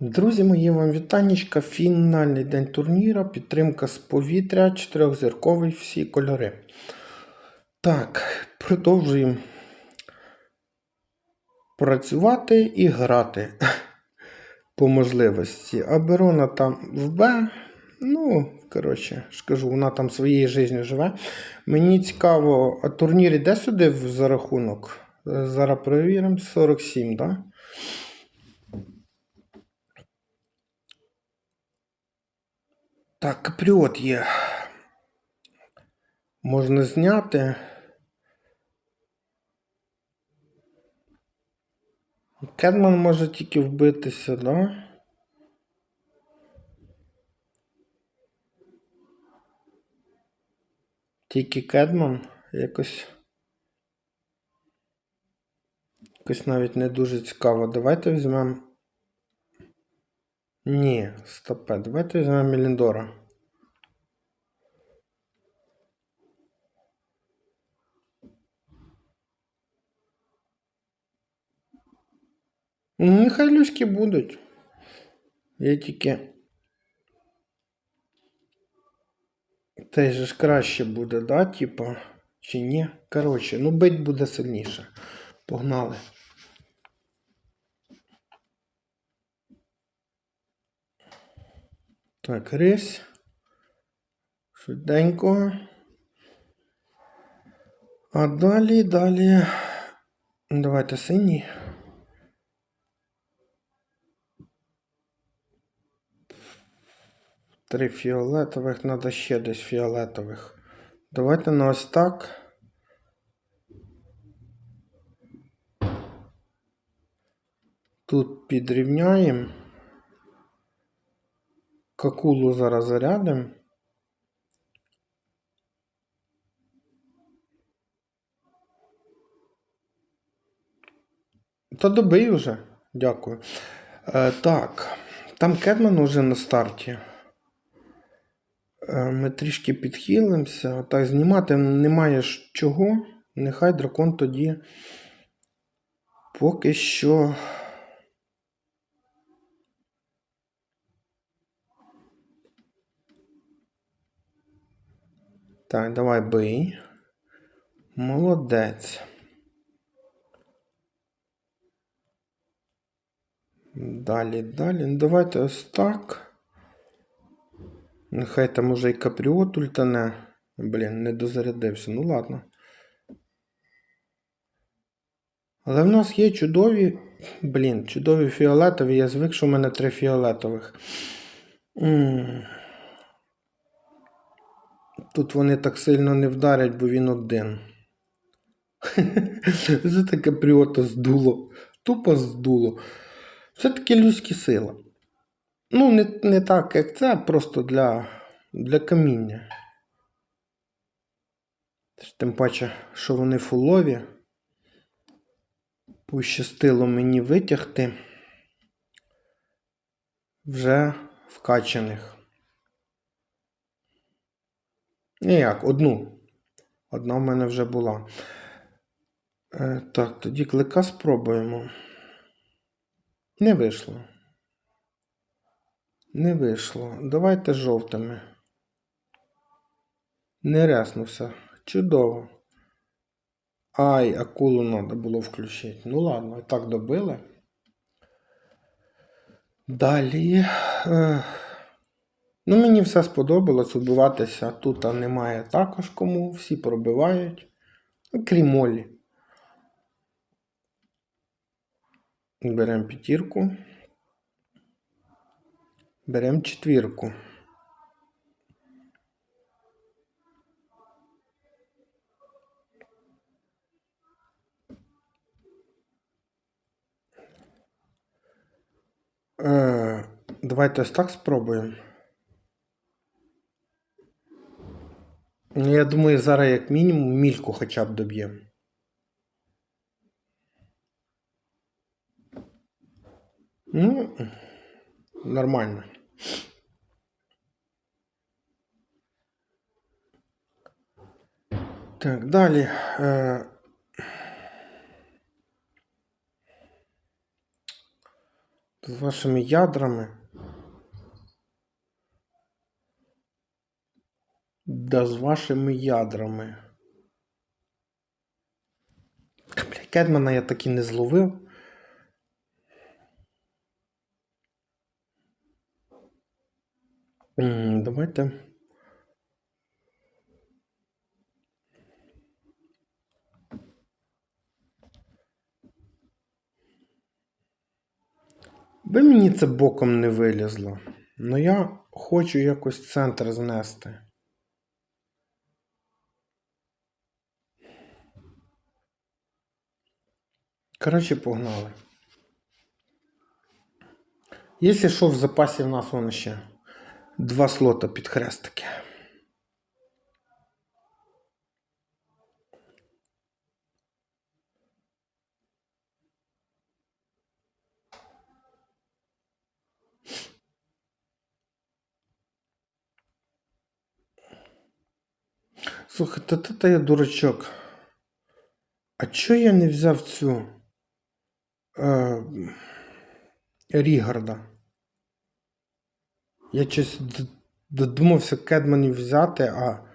Друзі мої, вам вітанечка. Фінальний день турніра. Підтримка з повітря, чотирьохзірковий, всі кольори. Так, продовжуємо працювати і грати по можливості. Аберона там в Б. Ну, коротше, ж кажу, вона там своєю життю живе. Мені цікаво, а турнір іде сюди в зарахунок? Е, Зараз перевіримо. 47, так? Да? Так, капріот є. Можна зняти. Кедман може тільки вбитися, да? Тільки Кедман якось. Якось навіть не дуже цікаво. Давайте візьмемо. Ні, стопе. Давайте візьмемо Меліндора. Ну, Нехай люськи будуть. Я тільки. Те же ж краще буде, да, типа, чи ні? Коротше, ну бить буде сильніше. Погнали. Так, рись. Швиденько. А далі, далі. Давайте синій. Три фіолетових, треба ще десь фіолетових. Давайте на ось так. Тут підрівняємо. Какулу зараз зарядимо. Та добий вже. Дякую. Е, так, там Кедман уже на старті. Е, ми трішки підхилимося. Так, знімати немає чого. Нехай дракон тоді поки що. Так, давай бий. Молодець. Далі, далі. Ну, давайте ось так. Нехай там уже і капріот ультане. Блін, не дозарядився. Ну ладно. Але в нас є чудові. Блін, чудові фіолетові. Я звик, що в мене три фіолетових. М. Тут вони так сильно не вдарять, бо він один. Це таке пріота здуло. Тупо здуло. Все-таки людські сила. Ну, не, не так, як це, просто для, для каміння. Тим паче, що вони фулові. Пощастило мені витягти вже вкачаних. Ніяк, одну. Одна в мене вже була. Е, так, тоді клика спробуємо. Не вийшло. Не вийшло. Давайте жовтими. Не ряснувся. Чудово. Ай, акулу треба було включити. Ну ладно, і так добили. Далі. Ну, мені все сподобалось убиватися. Тут немає також кому. Всі пробивають. Ну, Крім Олі. Беремо п'ятірку. Беремо четвірку. Е, давайте ось так спробуємо. Ну, я думаю, зараз як мінімум мільку хоча б доб'ємо. Ну, нормально. Так, далі. Е, З вашими ядрами. Да з вашими ядрами. Бля, Кедмана я так і не зловив. Давайте. Би мені це боком не вилізло. Ну я хочу якось центр знести. Коротше, погнали. Якщо що, в запасі в нас вон ще два слота під хрестики. Слухай, та та, та я дурачок. А чого я не взяв цю е, Рігарда? Я щось додумався Кедманів взяти, а.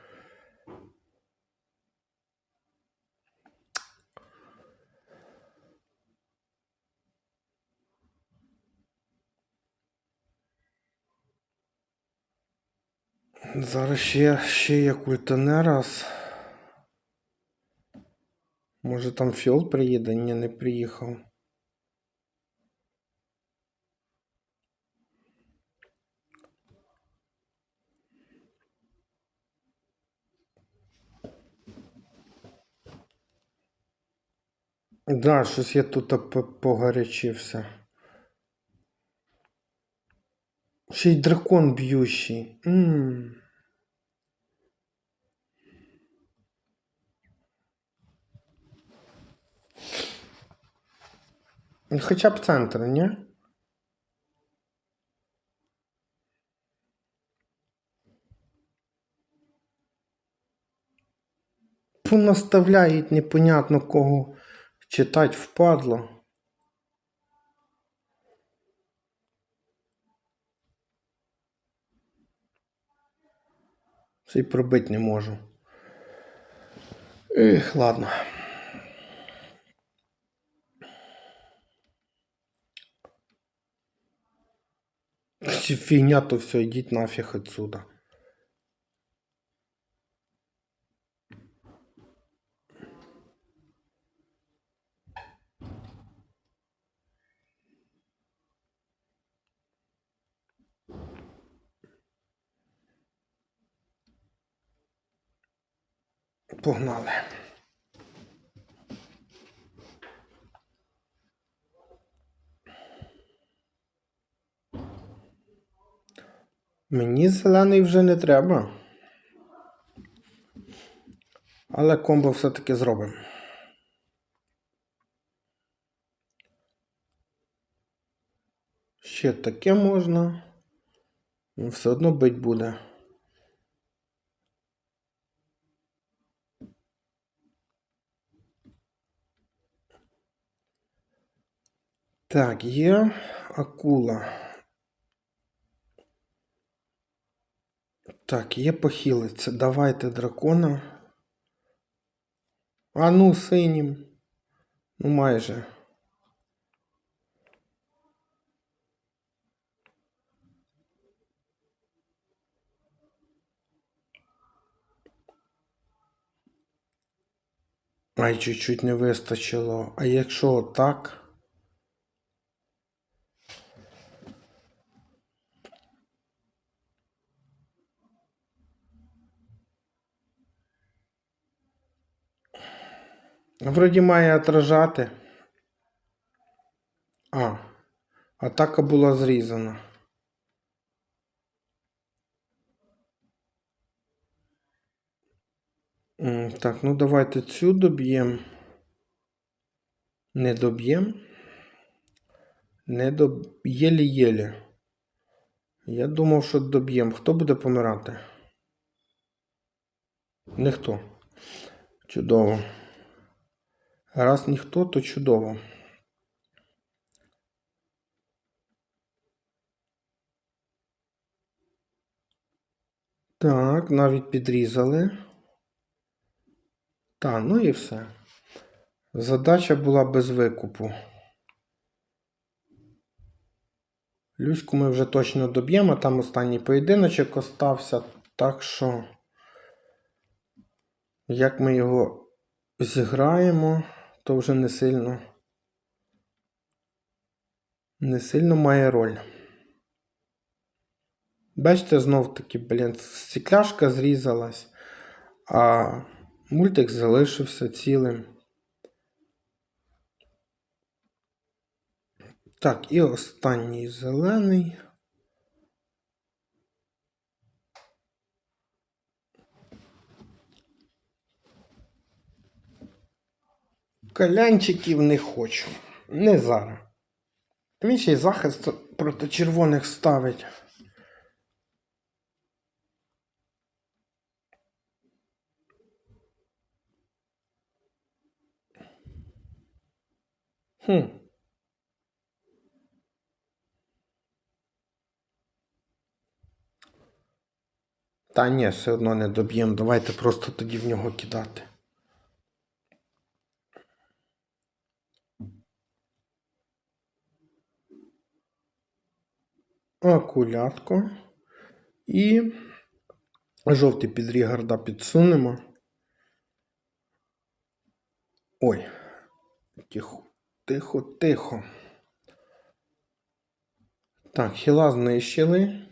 Зараз ще, ще є культане раз. Може там фіол приїде? Ні, не приїхав. Да, щось я тут погарячився. Ще й дракон б'ющий. м Хоча б центр, ні? Понаставляють непонятно кого читать впадло. Ще й пробити не можу. Ех, ладно. Чи Фігня то все, йдіть нафіг отсюда. Погнали. Мені зелений вже не треба. Але комбо все-таки зробимо. Ще таке можна. Все одно бить буде. Так, є акула. Так, є похилиться. Давайте дракона. А ну, синім. Ну, майже. Ай, чуть-чуть не вистачило. А якщо так? Вроді має отражати. А, атака була зрізана. Так, ну давайте цю доб'ємо. Не доб'ємо. Не доб... Єлі-єлі. Я думав, що доб'ємо. Хто буде помирати? Ніхто. Чудово. Раз ніхто, то чудово. Так, навіть підрізали. Та, ну і все. Задача була без викупу. Люську ми вже точно доб'ємо, там останній поєдиночок остався, так що, як ми його зіграємо то вже не сильно. Не сильно має роль. Бачите, знов таки, блін, стекляшка зрізалась, а мультик залишився цілим. Так, і останній зелений. Калянчиків не хочу. Не зараз. Й захист проти червоних ставить. Хм. Та ні, все одно не доб'ємо. Давайте просто тоді в нього кидати. Акулятко. І жовтий підрігарда підсунемо. Ой. Тихо, тихо, тихо. Так, хіла знищили.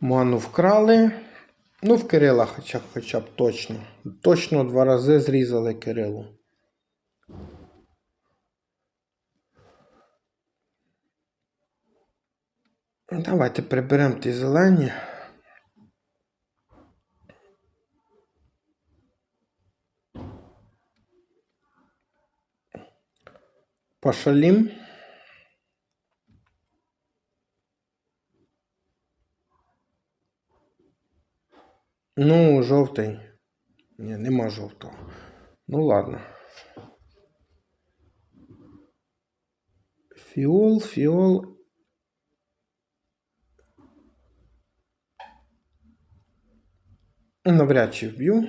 Ману вкрали. Ну, в Кирила хоча, хоча б точно. Точно два рази зрізали Кирилу. Давайте приберемо ті зелені. Пошалім. Ну, жовтий. Ні, нема жовтого. Ну ладно. Фіол, фіол. Навряд чи вб'ю.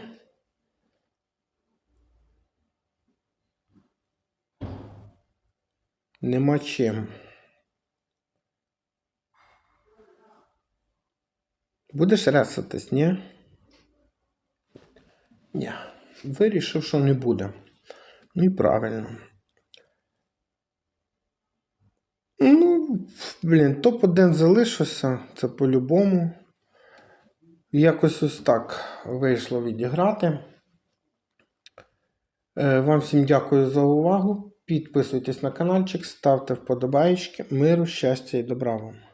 Нема чим. Будеш ресатись, ні? Ні. Вирішив, що не буде. Ну і правильно. Ну, блін, топ-1 залишився, це по-любому. Якось ось так вийшло відіграти. Е, Вам всім дякую за увагу. Підписуйтесь на каналчик, ставте вподобайки. Миру, щастя і добра вам.